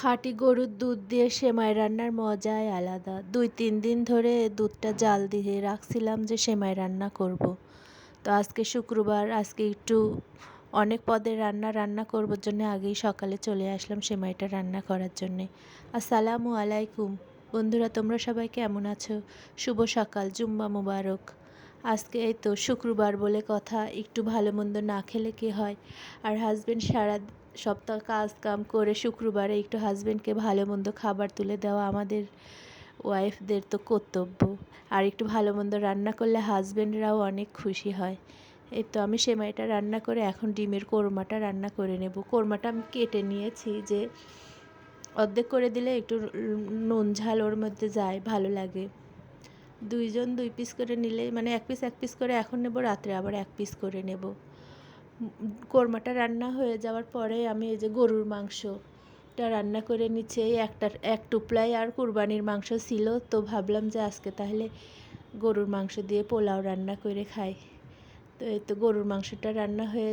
খাঁটি গরুর দুধ দিয়ে সেমাই রান্নার মজাই আলাদা। দুই, তিন দিন ধরে দুধটা জাল দিয়ে রাখছিলাম যে সেমাই রান্না করব। তো আজকে শুক্রবার, আজকে একটু অনেক পদের রান্না রান্না করবার জন্য আগেই সকালে চলে আসলাম সেমাইটা রান্না করার জন্যে। আসসালামু আলাইকুম। বন্ধুরা, তোমরা সবাই কেমন আছো? শুভ সকাল, জুম্মা মুবারক। আজকে এই তো শুক্রবার বলে কথা, একটু ভালো মন্দ না খেলে কি হয়? আর হাজবেন্ড সারা সপ্তাহ কাজ কাম করে শুক্রবারে একটু হাজব্যান্ডকে ভালো মন্দ খাবার তুলে দেওয়া আমাদের ওয়াইফদের তো কর্তব্য। আর একটু ভালো মন্দ রান্না করলে হাজব্যান্ডরাও অনেক খুশি হয়। এই তো আমি সেমাইটা রান্না করে এখন ডিমের কোরমাটা রান্না করে নেব। কোরমাটা আমি কেটে নিয়েছি যে অর্ধেক করে দিলে একটু নুন ঝাল ওর মধ্যে যায়, ভালো লাগে। দুইজন দুই পিস করে নিলে মানে এক পিস এক পিস করে এখন নেব, রাত্রে আবার এক পিস করে নেব। কোরমাটা রান্না হয়ে যাওয়ার পরে আমি এই যে গরুর মাংসটা রান্না করে নিচ্ছি। এই একটা, এক টুপলাই আর কুরবানির মাংস ছিল, তো ভাবলাম যে আজকে তাহলে গরুর মাংস দিয়ে পোলাও রান্না করে খাই। তো এই তো গরুর মাংসটা রান্না হয়ে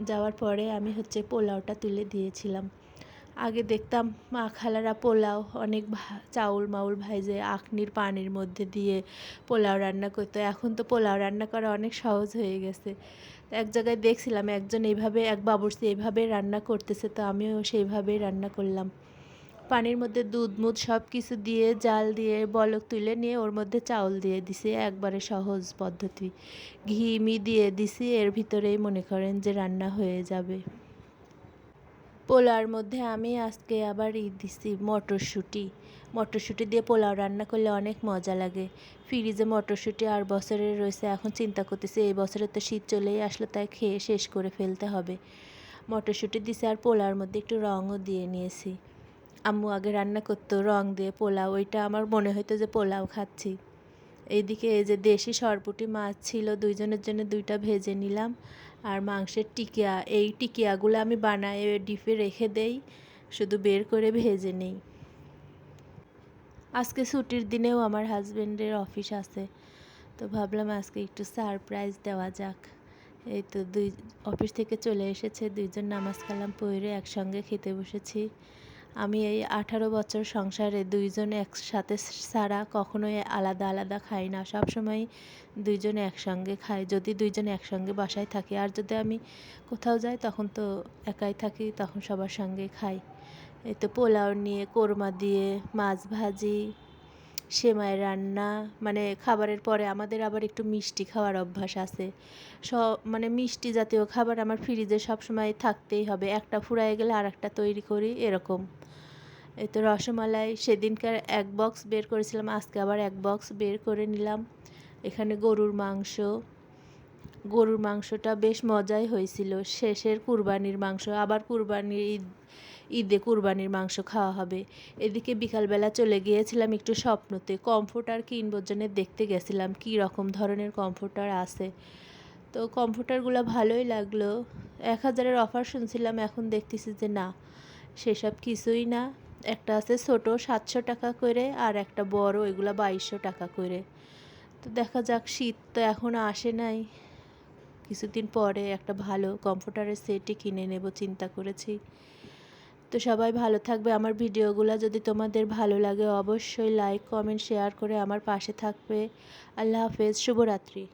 যাওয়ার পরে আমি হচ্ছে পোলাওটা তুলে দিয়েছিলাম। আগে দেখতাম, মা খালারা পোলাও, অনেক চাউল মাউল ভাইজে আখনির পানির মধ্যে দিয়ে পোলাও রান্না করতো। এখন তো পোলাও রান্না করা অনেক সহজ হয়ে গেছে। এক জায়গায় দেখছিলাম, একজন এইভাবে এক বাবুর্চি এইভাবে রান্না করতেছে, তো আমিও সেইভাবেই রান্না করলাম। পানির মধ্যে দুধ, মুধ সব কিছু দিয়ে, জাল দিয়ে, বলক তুলে নিয়ে ওর মধ্যে চাউল দিয়ে দিছি, একবারে সহজ পদ্ধতি। ঘি, মি দিয়ে দিছি, এর ভিতরেই মনে করেন যে রান্না হয়ে যাবে। পোলাওর মধ্যে আমি আজকে আবার ই দিছি মটরশুঁটি। মটরশুঁটি দিয়ে পোলাও রান্না করলে অনেক মজা লাগে। ফ্রিজে মটরশুঁটি আর বছরে রয়েছে, এখন চিন্তা করতেছি এই বছরে তো শীত চলেই আসলো, তাই খেয়ে শেষ করে ফেলতে হবে। মটরশুঁটি দিছি আর পোলাওর মধ্যে একটু রঙও দিয়ে নিয়েছি। আম্মু আগে রান্না করতো রং দিয়ে পোলাও, ওইটা আমার মনে হতো যে পোলাও খাচ্ছি। এইদিকে এই যে দেশি সরপুটি মাছ ছিল, দুইজনের জন্য দুইটা ভেজে নিলাম। আর মাংসের টিকিয়া, এই টিকিয়াগুলো আমি বানাই ডিপে রেখে দেই, শুধু বের করে ভেজে নেই। আজকে ছুটির দিনেও আমার হাজব্যান্ডের অফিস আছে, তো ভাবলাম আজকে একটু সারপ্রাইজ দেওয়া যাক। এই তো দুই, অফিস থেকে চলে এসেছে, দুইজন নামাজ কালাম পড়ে একসঙ্গে খেতে বসেছি। আমি এই আঠারো বছর সংসারে দুইজন একসাথে ছাড়া কখনোই আলাদা আলাদা খাই না। সবসময় দুইজন একসঙ্গে খাই। যদি দুইজন একসঙ্গে বাসায় থাকি, আর যদি আমি কোথাও যাই, তখন তো একাই থাকি, তখন সবার সঙ্গে খাই। এই তো পোলাও নিয়ে, কোরমা দিয়ে, মাছ ভাজি সেমাই রান্না মানে খাবারের পরে আমাদের আবার একটু মিষ্টি খাওয়ার অভ্যাস আছে। সব মানে মিষ্টি জাতীয় খাবার আমার ফ্রিজে সবসময় থাকতেই হবে। একটা ফুরায় গেলে আর একটা তৈরি করি, এরকম। এই তো রসমালাই, সেদিনকার এক বক্স বের করেছিলাম, আজকে আবার এক বক্স বের করে নিলাম। এখানে গরুর মাংস। গরুর মাংসটা বেশ মজাই হয়েছিল। শেষের কুরবানির মাংস। আবার কুরবানির ঈদ ঈদে কুরবানির মাংস খাওয়া হবে। এদিকে বিকালবেলা চলে গিয়েছিলাম একটু স্বপ্নতে। কমফোর্টার কিনবোর জন্য দেখতে গেছিলাম, কী রকম ধরনের কমফোর্টার আছে। তো কমফোর্টারগুলো ভালোই লাগল। এক হাজারের অফার শুনছিলাম, এখন দেখতেছি যে না, সেসব কিছুই না। একটা আছে ছোট, সাতশো টাকা করে, আর একটা বড়, এগুলো বাইশশো টাকা করে। তো দেখা যাক, শীত তো এখন আসে নাই। কিছুদিন পরে একটা ভালো কম্পিউটারের সেটই কিনে নেব, চিন্তা করেছি। তো সবাই ভালো থাকবে। আমার ভিডিওগুলো যদি তোমাদের ভালো লাগে, অবশ্যই লাইক কমেন্ট শেয়ার করে আমার পাশে থাকবে। আল্লাহ হাফেজ, শুভরাত্রি।